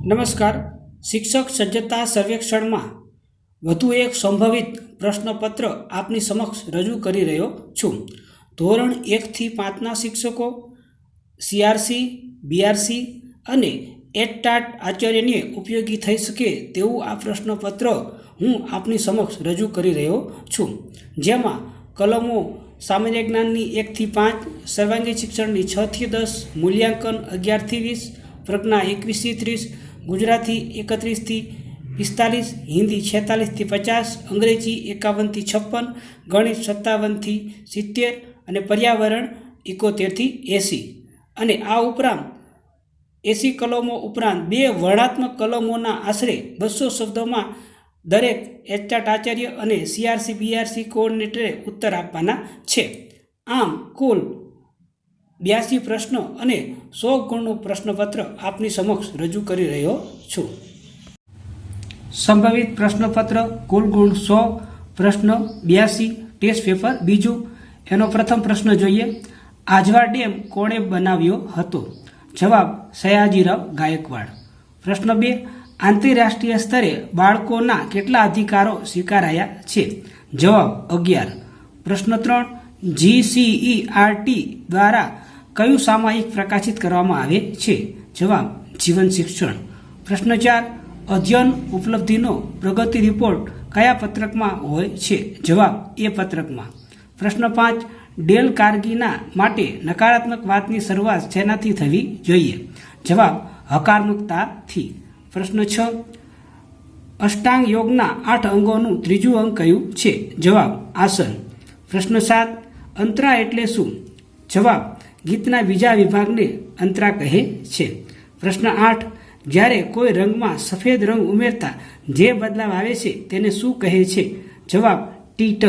નમસ્કાર. શિક્ષક સજ્જતા સર્વેક્ષણમાં વધુ એક સંભવિત પ્રશ્નપત્ર આપની સમક્ષ રજૂ કરી રહ્યો છું. ધોરણ એકથી પાંચના શિક્ષકો, સીઆરસી, બીઆરસી અને એટટાટ આચાર્યને ઉપયોગી થઈ શકે તેવું આ પ્રશ્નપત્ર હું આપની સમક્ષ રજૂ કરી રહ્યો છું. જેમાં કલમો સામાન્ય જ્ઞાનની એકથી પાંચ, સર્વાંગી શિક્ષણની છથી દસ, મૂલ્યાંકન અગિયારથી વીસ, પ્રજ્ઞા એકવીસથી ત્રીસ ગુજરાતી એકત્રીસથી પિસ્તાલીસ, હિન્દી છેતાલીસથી પચાસ, અંગ્રેજી એકાવનથી છપ્પન, ગણિત સત્તાવનથી સિત્તેર અને પર્યાવરણ એકોતેરથી એંસી. અને આ ઉપરાંત એસી કલમો ઉપરાંત બે વર્ણાત્મક કલમોના આશરે બસો શબ્દોમાં દરેક એચટાટ આચાર્ય અને સીઆરસી બીઆરસી કોઓર્ડિનેટરે ઉત્તર આપવાના છે. આમ, કુલ બ્યાસી પ્રશ્નો અને સો ગુણનું પ્રશ્નપત્ર આપની સમક્ષ રજૂ કરી રહ્યો છું. સંભવિત પ્રશ્નપત્ર કુલ ગુણ સો, પ્રશ્ન બ્યાસી, ટેસ્ટ પેપર બીજું. એનો પ્રથમ પ્રશ્ન જોઈએ. આજવા ડેમ કોણે બનાવ્યો હતો? જવાબ, સયાજીરાવ ગાયકવાડ. પ્રશ્ન બે, આંતરરાષ્ટ્રીય સ્તરે બાળકોના કેટલા અધિકારો સ્વીકારાયા છે? જવાબ, અગિયાર. પ્રશ્ન ત્રણ, જીસીઈઆરટી દ્વારા કયું સામાયિક પ્રકાશિત કરવામાં આવે છે? જવાબ, જીવન શિક્ષણ. પ્રશ્ન ચાર, અધ્યયન ઉપલબ્ધિનો પ્રગતિ રિપોર્ટ કયા પત્રકમાં હોય છે? જવાબ, એ પત્રકમાં. પ્રશ્ન પાંચ, ડેલ કારગીના માટે નકારાત્મક વાતની શરૂઆત શેનાથી થવી જોઈએ? જવાબ હકારાત્મકતાથી પ્રશ્ન છ, અષ્ટાંગ યોગના આઠ અંગોનું ત્રીજું અંગ કયું છે? જવાબ, આસન. પ્રશ્ન સાત, અંતરા એટલે શું? જવાબ ગીતના બીજા વિભાગને અંતરા કહે છે. પ્રશ્ન આઠ, જ્યારે કોઈ રંગમાં સફેદ રંગ ઉમેરતા જે બદલાવ આવે છે તેને શું કહે છે? જવાબ, ટીટ.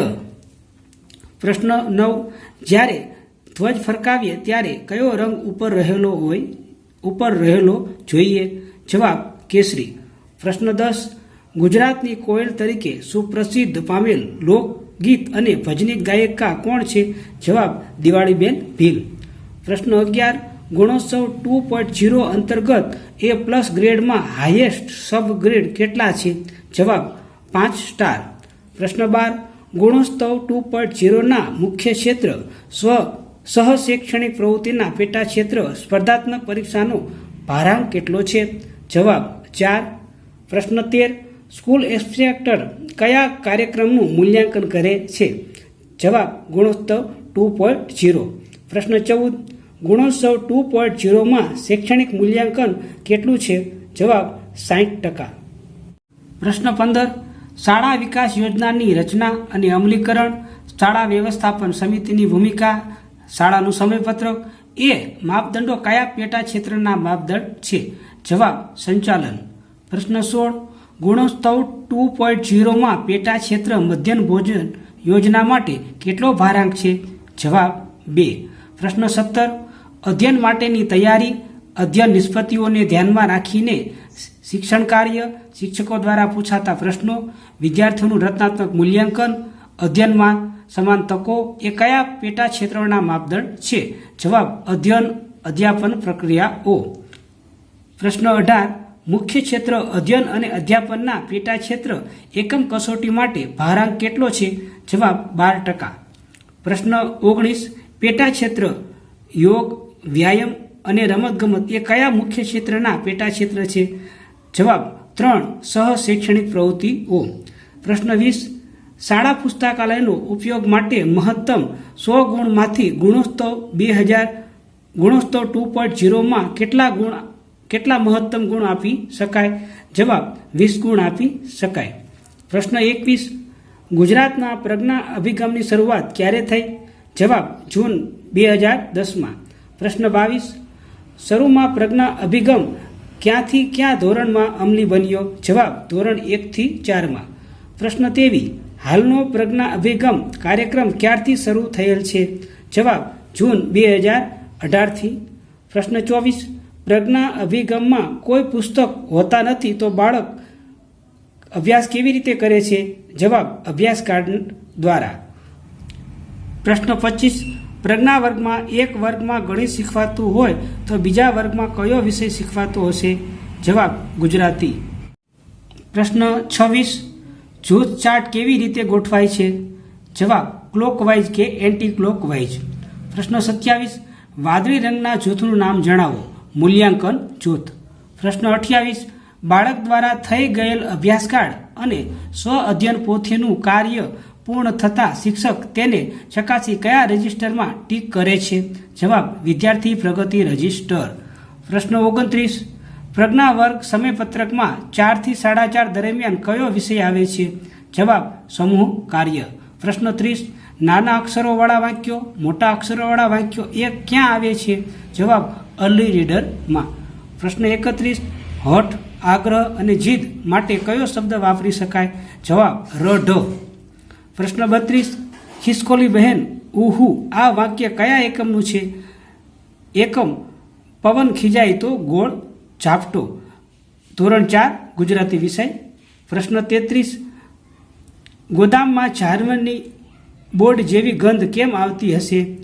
પ્રશ્ન નવ, જ્યારે ધ્વજ ફરકાવીએ ત્યારે કયો રંગ ઉપર રહેલો હોય, ઉપર રહેલો જોઈએ? જવાબ, કેસરી. પ્રશ્ન દસ, ગુજરાતની કોયલ તરીકે સુપ્રસિદ્ધ પામેલ લોકગીત અને ભજની ગાયિકા કોણ છે? જવાબ, દિવાળીબેન ભીલ. પ્રશ્ન અગિયાર, ગુણોત્સવ ટુ પોઈન્ટ ઝીરો અંતર્ગત એ પ્લસ ગ્રેડમાં હાઈએસ્ટ સબ ગ્રેડ કેટલા છે? જવાબ, પાંચ સ્ટાર. પ્રશ્ન બાર, ગુણોત્સવ ટુ પોઈન્ટ ઝીરોના મુખ્ય ક્ષેત્ર, સ્વ સહશૈક્ષણિક પ્રવૃત્તિના પેટા ક્ષેત્ર સ્પર્ધાત્મક પરીક્ષાનો ભારાંક કેટલો છે? જવાબ, ચાર. પ્રશ્ન તેર, સ્કૂલ ઇન્સ્પેક્ટર કયા કાર્યક્રમનું મૂલ્યાંકન કરે છે? જવાબ, ગુણોત્સવ ટુ પોઈન્ટ ઝીરો. પ્રશ્ન ચૌદ ગુણોત્સવ ટુ પોઈન્ટ ઝીરોમાં શૈક્ષણિક મૂલ્યાંકન કેટલું છે? જવાબ સાઠ ટકા. પ્રશ્ન પંદર, શાળા વિકાસ યોજનાની રચના અને અમલીકરણ, શાળા વ્યવસ્થાપન સમિતિની ભૂમિકા, શાળાનું સમયપત્રક એ માપદંડો કયા પેટા ક્ષેત્રના માપદંડ છે? જવાબ સંચાલન. પ્રશ્ન સોળ, ગુણોત્સવ ટુ પોઈન્ટ ઝીરોમાં પેટા ક્ષેત્ર મધ્યાહન ભોજન યોજના માટે કેટલો ભારાંક છે? જવાબ બે. પ્રશ્ન સત્તર અધ્યયન માટેની તૈયારી, અધ્યયન નિષ્પત્તિઓને ધ્યાનમાં રાખીને શિક્ષણ કાર્ય, શિક્ષકો દ્વારા પૂછાતા પ્રશ્નો, વિદ્યાર્થીઓનું રચનાત્મક મૂલ્યાંકન, અધ્યયનમાં સમાન તકો એ કયા પેટા ક્ષેત્રોના માપદંડ છે? જવાબ, અધ્યયન અધ્યાપન પ્રક્રિયાઓ પ્રશ્ન અઢાર, મુખ્ય ક્ષેત્ર અધ્યયન અને અધ્યાપનના પેટા ક્ષેત્ર એકમ કસોટી માટે ભારાંક કેટલો છે? જવાબ, બાર ટકા. પ્રશ્ન ઓગણીસ, પેટા ક્ષેત્ર યોગ વ્યાયામ અને રમતગમત એ કયા મુખ્ય ક્ષેત્રના પેટા ક્ષેત્ર છે? જવાબ, ત્રણ, સહ શૈક્ષણિક પ્રવૃત્તિઓ પ્રશ્ન વીસ, શાળા પુસ્તકાલયનો ઉપયોગ માટે મહત્તમ સો ગુણમાંથી ગુણોત્સવ બે હજાર ગુણોત્સવ ટુ પોઈન્ટ ઝીરોમાં કેટલા ગુણ, કેટલા મહત્તમ ગુણ આપી શકાય? જવાબ, વીસ ગુણ આપી શકાય. પ્રશ્ન એકવીસ, ગુજરાતના પ્રજ્ઞા અભિગમની શરૂઆત ક્યારે થઈ? જવાબ, જૂન બે હજાર દસમાં. પ્રશ્ન બાવીસ. શરૂમાં પ્રજ્ઞા અભિગમ ક્યાંથી ક્યાં ધોરણમાં અમલી બન્યો? જવાબ ધોરણ એકથી ચારમાં પ્રશ્ન તેવી. હાલનો પ્રજ્ઞા અભિગમ કાર્યક્રમ ક્યારથી શરૂ થયેલ છે? જવાબ જૂન બે હજાર અઢારથી પ્રશ્ન ચોવીસ. પ્રજ્ઞા અભિગમમાં કોઈ પુસ્તક હોતા નથી તો બાળક અભ્યાસ કેવી રીતે કરે છે? જવાબ અભ્યાસ કાર્ડ દ્વારા. પ્રશ્ન પચીસ. પ્રજ્ઞા વર્ગમાં એક વર્ગમાં ગણિત શીખવાતું હોય તો બીજા વર્ગમાં કયો વિષય શીખવાતો હશે? જવાબ ગુજરાતી. પ્રશ્ન છવ્વીસ. જૂથ ચાર્ટ કેવી રીતે ગોઠવાય છે? જવાબ ક્લોકવાઇઝ કે એન્ટી ક્લોકવાઇઝ પ્રશ્ન સત્યાવીસ. વાદળી રંગના જૂથનું નામ જણાવો. મૂલ્યાંકન જૂથ. પ્રશ્ન અઠ્યાવીસ. બાળક દ્વારા થઈ ગયેલ અભ્યાસકાળ અને સ્વ અધ્યયન પોથીનું કાર્ય પૂર્ણ થતાં શિક્ષક તેને ચકાસી કયા રજિસ્ટરમાં ટીક કરે છે? જવાબ, વિદ્યાર્થી પ્રગતિ રજિસ્ટર. પ્રશ્ન ઓગણત્રીસ, પ્રજ્ઞા વર્ગ સમયપત્રકમાં ચારથી સાડા ચાર દરમિયાન કયો વિષય આવે છે? જવાબ, સમૂહ, કાર્ય. પ્રશ્ન ત્રીસ, નાના અક્ષરોવાળા વાક્યો, મોટા અક્ષરોવાળા વાક્યો એ ક્યાં આવે છે? જવાબ, અર્લી રીડરમાં. પ્રશ્ન એકત્રીસ, હઠ, આગ્રહ અને જીદ માટે કયો શબ્દ વાપરી શકાય? જવાબ, રઢ. પ્રશ્ન બત્રીસ, ખિસકોલી બહેન, ઉહુ, આ વાક્ય કયા એકમનું છે? એકમ, પવન ખીજાય તો ગોળ ઝાપટો. ધોરણ ચાર, ગુજરાતી વિષય. પ્રશ્ન તેત્રીસ, ગોદામમાં જાનવરની બોર્ડ જેવી ગંધ કેમ આવતી હશે?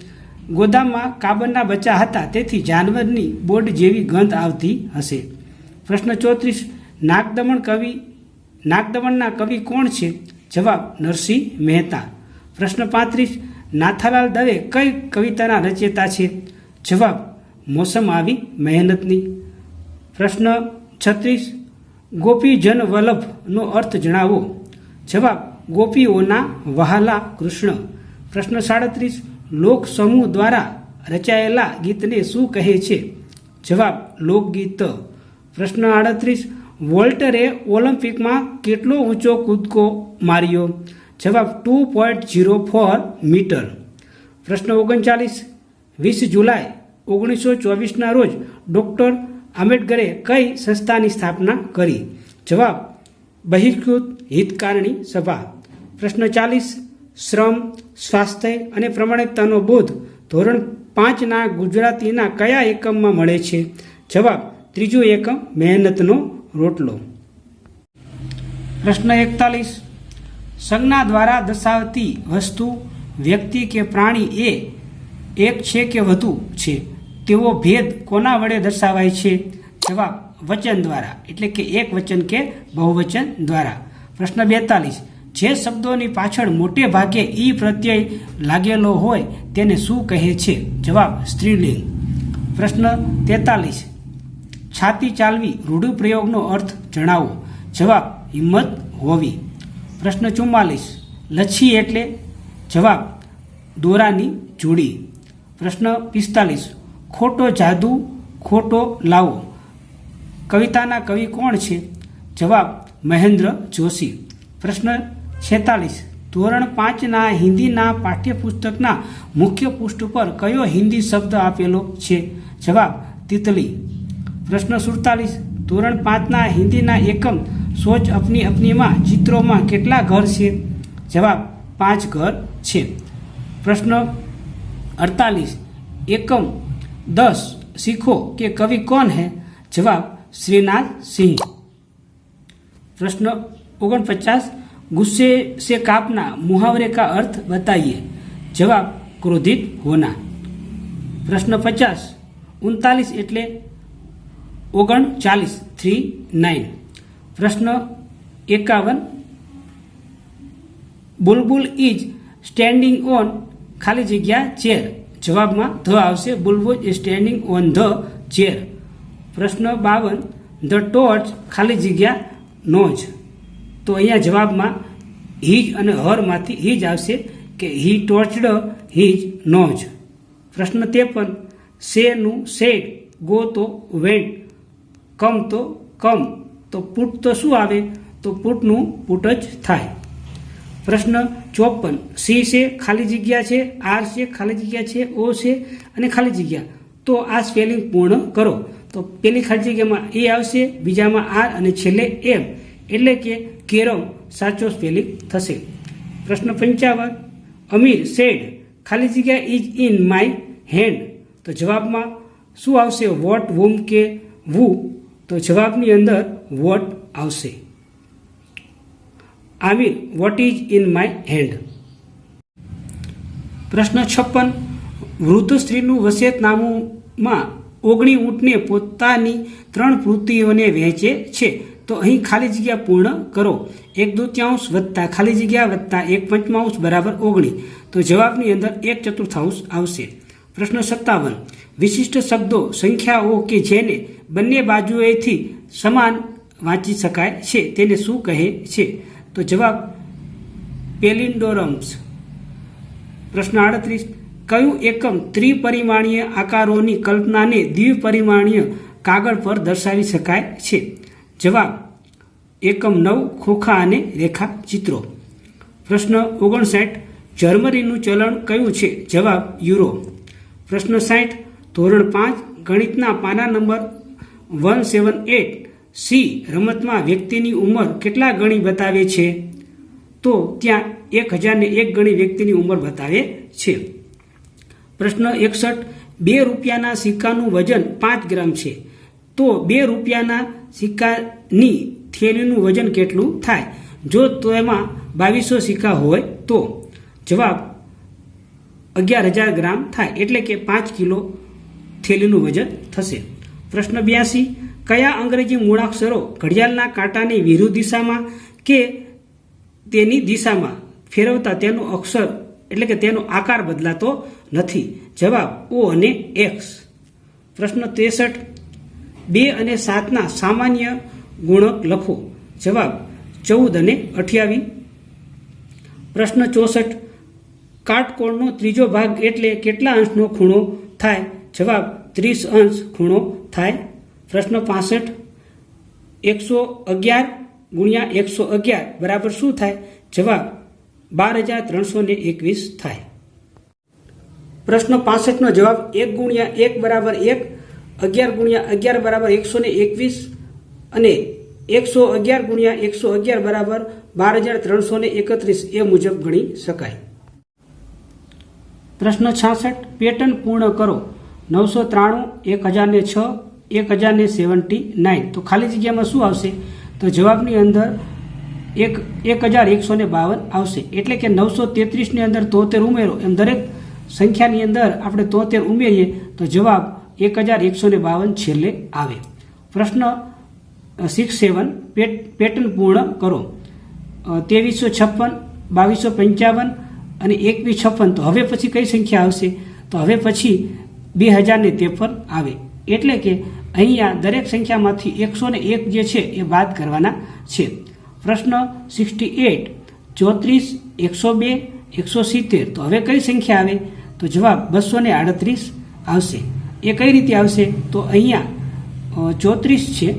ગોદામમાં કાબરના બચ્ચા હતા, તેથી જાનવરની બોર્ડ જેવી ગંધ આવતી હશે. પ્રશ્ન ચોત્રીસ, નાગદમણ કવિ, નાગદમણના કવિ કોણ છે? જવાબ નરસિંહ મહેતા. પ્રશ્ન પાંત્રીસ, નાથાલાલ દવે કઈ કવિતાના રચેતા છે? જવાબ, મોસમ આવી મહેનતની. પ્રશ્ન છત્રીસ, ગોપીજન વલ્લભનો અર્થ જણાવો. જવાબ, ગોપીઓના વહાલા કૃષ્ણ. પ્રશ્ન સાડત્રીસ, લોક સમૂહ દ્વારા રચાયેલા ગીતને શું કહે છે? જવાબ, લોકગીત. પ્રશ્ન આડત્રીસ વોલ્ટરે ઓલિમ્પિકમાં કેટલો ઊંચો કૂદકો માર્યો? જવાબ two point zero four metre. પ્રશ્ન ઓગણચાલીસ. વીસ જુલાઈ, ઓગણીસો ચોવીસના રોજ ડૉક્ટર આંબેડકરે કઈ સંસ્થાની સ્થાપના કરી? જવાબ બહિષ્કૃત હિતકારણી સભા. પ્રશ્ન ચાલીસ. શ્રમ, સ્વાસ્થ્ય અને પ્રમાણિકતાનો બોધ ધોરણ પાંચના ગુજરાતીના કયા એકમમાં મળે છે? જવાબ ત્રીજો એકમ મહેનતનો રોટલો. પ્રશ્ન એકતાલીસ. સંજ્ઞા દ્વારા દર્શાવતી વસ્તુ, વ્યક્તિ કે પ્રાણી એ એક છે કે વધુ છે? તેવો ભેદ કોના વડે દર્શાવાય છે? જવાબ, વચન દ્વારા. એટલે કે એક વચન કે બહુવચન દ્વારા. પ્રશ્ન બેતાલીસ. જે શબ્દોની પાછળ મોટે ભાગે ઈ પ્રત્યય લાગેલો હોય, તેને શું કહે છે? જવાબ, સ્ત્રીલિંગ. પ્રશ્ન તેતાલીસ. છાતી ચાલવી રૂઢિપ્રયોગનો અર્થ જણાવો. જવાબ, હિંમત હોવી. પ્રશ્ન ચુમ્માલીસ, લચ્છી એટલે? જવાબ, દોરાની જોડી. પ્રશ્ન પિસ્તાલીસ, ખોટો જાદુ, ખોટો લાવો. કવિતાના કવિ કોણ છે? જવાબ, મહેન્દ્ર જોશી. પ્રશ્ન છેતાલીસ, ધોરણ પાંચના હિન્દીના પાઠ્યપુસ્તકના મુખ્ય પૃષ્ઠ પર કયો હિન્દી શબ્દ આપેલો છે? જવાબ, તિતલી. પ્રશ્ન સુડતાલીસ ધોરણ પાંચના હિન્દીના એકમ સોચ અપની અપનીમાં ચિત્રોમાં કેટલા ઘર છે જવાબ પાંચ ઘર છે પ્રશ્ન અડતાલીસ એકમ દસ सीखो કે કવિ કોણ है જવાબ શ્રીનાથ સિંહ प्रश्न ओगनपचास गुस्से से कापना मुहावरे का अर्थ बताइए जवाब क्रोधित होना प्रश्न पचास उनतालीस એટલે ઓગણ ચાલીસ થ્રી નાઇન. પ્રશ્ન એકાવન. બુલબુલ ઇઝ સ્ટેન્ડિંગ ઓન ખાલી જગ્યા ચેર. જવાબમાં ધ આવશે, Bulbul is standing on the chair. પ્રશ્ન બાવન. ધ ટોર્ચ ખાલી જગ્યા નોજ તો અહીંયા જવાબમાં હીજ અને હરમાંથી હીજ આવશે કે હી ટોર્ચડ, હીજ નોજ પ્રશ્ન ત્રેપન. શેનું શેડ ગો તો વેન્ટ. કમ તો કમ. તો પુટ તો શું આવે? તો પુટનું પુટ જ થાય. પ્રશ્ન ચોપન. સી છે ખાલી જગ્યા છે, આર છે ખાલી જગ્યા છે, ઓ છે અને ખાલી જગ્યા. તો આ સ્પેલિંગ પૂર્ણ કરો. તો પેલી ખાલી જગ્યામાં એ આવશે, બીજામાં આર અને છેલ્લે એમ. એટલે કે કેરમ સાચો સ્પેલિંગ થશે. પ્રશ્ન પંચાવન. અમીર સેડ, ખાલી જગ્યા ઇઝ ઇન માય હેન્ડ. તો જવાબમાં શું આવશે? વોટ, વુમ કે વુ? તો જવાબની અંદર વોટ આવશે. Aamir, what is in my hand? પ્રશ્ન છપ્પન. વૃદ્ધ સ્ત્રીનું વસિયતનામુંમાં ઓગણી ઊંટને પોતાની ત્રણ વૃત્તિઓને વહેંચે છે. તો અહીં ખાલી જગ્યા પૂર્ણ કરો. એક દૂત્યાંશ વત્તા ખાલી જગ્યા વત્તા એક પંચમાંશ બરાબર ઓગણી. તો જવાબની અંદર એક ચતુર્થાંશ આવશે. પ્રશ્ન સત્તાવન. વિશિષ્ટ શબ્દો, સંખ્યાઓ કે જેને બંને બાજુએથી સમાન વાંચી શકાય છે. તેને શું કહે છે? તો જવાબ પેલિન્ડોરમ્સ. પ્રશ્ન આડત્રીસ. કયું એકમ ત્રિપરિમાણીય આકારોની કલ્પનાને દ્વિપરિમાણીય કાગળ પર દર્શાવી શકાય છે? જવાબ એકમ નવ, ખોખા અને રેખા ચિત્રો પ્રશ્ન ઓગણસાઠ. જર્મનીનું ચલણ કયું છે? જવાબ યુરો. પ્રશ્ન સાઠ. ધોરણ પાંચ, ગણિતના પાના number one seven eight C રમતમાં વ્યક્તિની ઉંમર કેટલા ગણી બતાવે છે? તો ત્યાં એક હજારને એક ગણી વ્યક્તિની ઉંમર બતાવે છે. પ્રશ્ન એકસઠ, બે રૂપિયાના સિક્કાનું વજન પાંચ ગ્રામ છે. તો બે રૂપિયાના સિક્કાની થેલીનું વજન કેટલું થાય? જો તેમાં બાવીસો સિક્કા હોય તો જવાબ અગિયાર હજાર ગ્રામ થાય. એટલે કે પાંચ કિલો થેલીનું વજન થશે. પ્રશ્ન બ્યાસી, કયા અંગ્રેજી મૂળાક્ષરો ઘડિયાળના કાંટાની વિરુદ્ધ દિશામાં કે તેની દિશામાં ફેરવતા તેનો અક્ષર એટલે કે તેનો આકાર બદલાતો નથી? જવાબ ઓ અને એક્સ. પ્રશ્ન ત્રેસઠ, બે અને સાતના સામાન્ય ગુણક લખો. જવાબ ચૌદ અને અઠ્યાવીસ. પ્રશ્ન ચોસઠ, કાટકોણનો ત્રીજો ભાગ એટલે કેટલા અંશનો ખૂણો થાય? જવાબ ત્રીસ અંશ ખૂણો થાય. પ્રશ્ન પાસઠ, એકસો અગિયાર ગુણ્યા એકસો અગિયાર બરાબર શું થાય? જવાબ, બાર હજાર ત્રણસો ને એકવીસ થાય. પ્રશ્ન પાસઠનો જવાબ, એક ગુણ્યા એક બરાબર એક, અગિયાર ગુણ્યા અગિયાર બરાબર એકસો ને એકવીસ અને એકસો અગિયાર ગુણ્યા એકસો અગિયાર બરાબર બાર હજાર ત્રણસો ને એકત્રીસ એ મુજબ ગણી શકાય. પ્રશ્ન છાસઠ, પેટર્ન પૂર્ણ કરો. નવસો ત્રાણું, એક હજાર ને છ એક હજાર સેવન્ટી નાઇન. તો ખાલી જગ્યામાં શું આવશે? તો જવાબની અંદર એક એક હજાર એકસો ને બાવન આવશે. એટલે કે નવસો તેત્રીસની અંદર તોતેર ઉમેરો. એમ દરેક સંખ્યાની અંદર આપણે તોતેર ઉમેરીએ, તો જવાબ એક હજાર એકસો ને બાવન છેલ્લે આવે. પ્રશ્ન સિક્સ સેવન પેટર્ન પૂર્ણ કરો. ત્રેવીસો છપ્પન, બાવીસો પંચાવન અને એકવીસ છપ્પન. તો હવે પછી કઈ સંખ્યા આવશે? તો હવે પછી બે હજાર ત્રેપન આવે. એટલે કે અહીંયા દરેક સંખ્યામાંથી એકસો ને એક જે છે એ બાદ કરવાના છે. પ્રશ્ન સિક્સટી એટ, ચોત્રીસ, એકસો બે, એકસો સિત્તેર. તો હવે કઈ સંખ્યા આવે? તો જવાબ બસો ને આડત્રીસ આવશે. એ કઈ રીતે આવશે? તો અહીંયા ચોત્રીસ છે.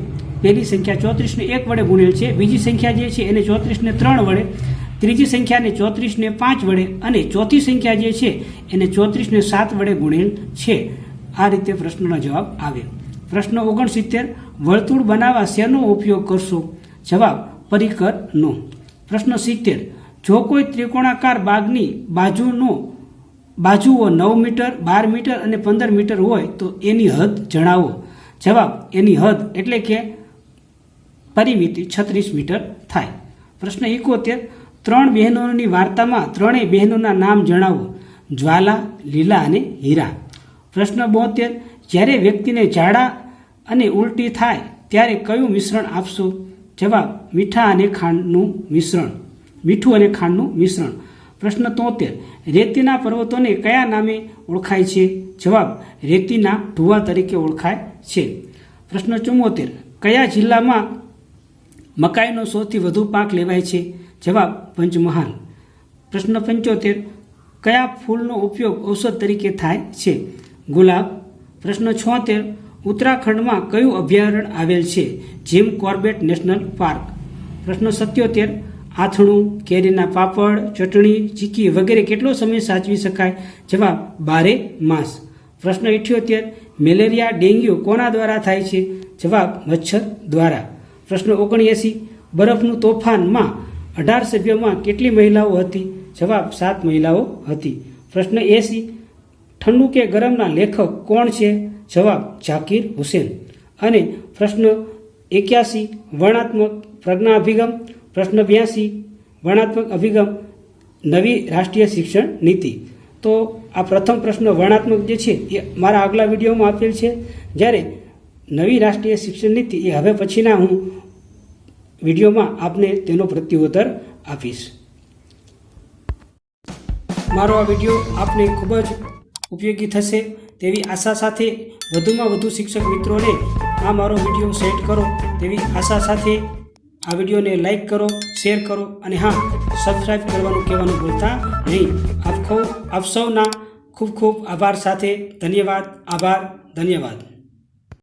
પહેલી સંખ્યા ચોત્રીસને એક વડે ગુણેલ છે. બીજી સંખ્યા જે છે એને ચોત્રીસને ત્રણ વડે, ત્રીજી સંખ્યાને ચોત્રીસને પાંચ વડે અને ચોથી સંખ્યા જે છે એને ચોત્રીસને સાત વડે ગુણેલ છે. આ રીતે પ્રશ્નનો જવાબ આવે પ્રશ્ન ઓગણસિત્તેર, વર્તુળ બનાવવા શેનો ઉપયોગ કરશો? જવાબ પરિકરનો પ્રશ્ન સિત્તેર, જો કોઈ ત્રિકોણાકાર બાગની બાજુનો, બાજુઓ નવ મીટર, બાર મીટર અને પંદર મીટર હોય, તો એની હદ જણાવો. જવાબ, એની હદ એટલે કે પરિમિતિ છત્રીસ મીટર થાય. પ્રશ્ન એકોતેર, ત્રણ બહેનોની વાર્તામાં ત્રણેય બહેનોના નામ જણાવો. જ્વાલા, લીલા અને હીરા. પ્રશ્ન બોતેર, જ્યારે વ્યક્તિને ઝાડા અને ઉલટી થાય ત્યારે કયું મિશ્રણ આપશો? જવાબ, મીઠા અને ખાંડનું મિશ્રણ. મીઠું અને ખાંડનું મિશ્રણ. પ્રશ્ન તોતેર, રેતીના પર્વતોને કયા નામે ઓળખાય છે? જવાબ, રેતીના ધુવા તરીકે ઓળખાય છે. પ્રશ્ન ચુમ્મોતેર, કયા જિલ્લામાં મકાઈનો સૌથી વધુ પાક લેવાય છે? જવાબ, પંચમહાલ. પ્રશ્ન પંચોતેર, કયા ફૂલનો ઉપયોગ ઔષધ તરીકે થાય છે? ગુલાબ. પ્રશ્ન છોતેર ઉત્તરાખંડમાં કયું અભયારણ્ય આવેલ છે? Jim Corbett national park. પ્રશ્ન સત્યોતેર, આથણું, કેરીના પાપડ, ચટણી, ચીકી વગેરે કેટલો સમય સાચવી શકાય? જવાબ, બારે માસ. પ્રશ્ન ઇઠ્યોતેર, મેલેરિયા, ડેન્ગ્યુ કોના દ્વારા થાય છે? જવાબ, મચ્છર દ્વારા. પ્રશ્ન ઓગણએંસી, બરફનું તોફાનમાં અઢાર સભ્યોમાં કેટલી મહિલાઓ હતી? જવાબ, સાત મહિલાઓ હતી. પ્રશ્ન એસી, ઠંડુ કે ગરમના લેખક કોણ છે? જવાબ ઝાકીર હુસેન. અને પ્રશ્ન એક્યાસી વર્ણાત્મક પ્રજ્ઞા અભિગમ. પ્રશ્ન બ્યાસી વર્ણાત્મક અભિગમ, નવી રાષ્ટ્રીય શિક્ષણ નીતિ. તો આ પ્રથમ પ્રશ્ન વર્ણાત્મક જે છે એ મારા આગલા વિડીયોમાં આપેલ છે. જ્યારે નવી રાષ્ટ્રીય શિક્ષણ નીતિ એ હવે પછીના હું વિડીયોમાં આપને તેનો પ્રત્યુત્તર આપીશ. મારો આ વીડિયો આપને ખૂબ જ ઉપયોગી થશે. તેવી આશા સાથે વધુમાં વધુ શિક્ષક મિત્રોને આ મારો વીડિયો સેટ કરો. તેવી આશા સાથે આ વિડીયોને લાઈક કરો, શેર કરો અને હા સબસ્ક્રાઈબ કરવાનું કહેવાનું ભૂલતા નહીં. આપ સૌના ખૂબ ખૂબ આભાર સાથે ધન્યવાદ, આભાર, ધન્યવાદ.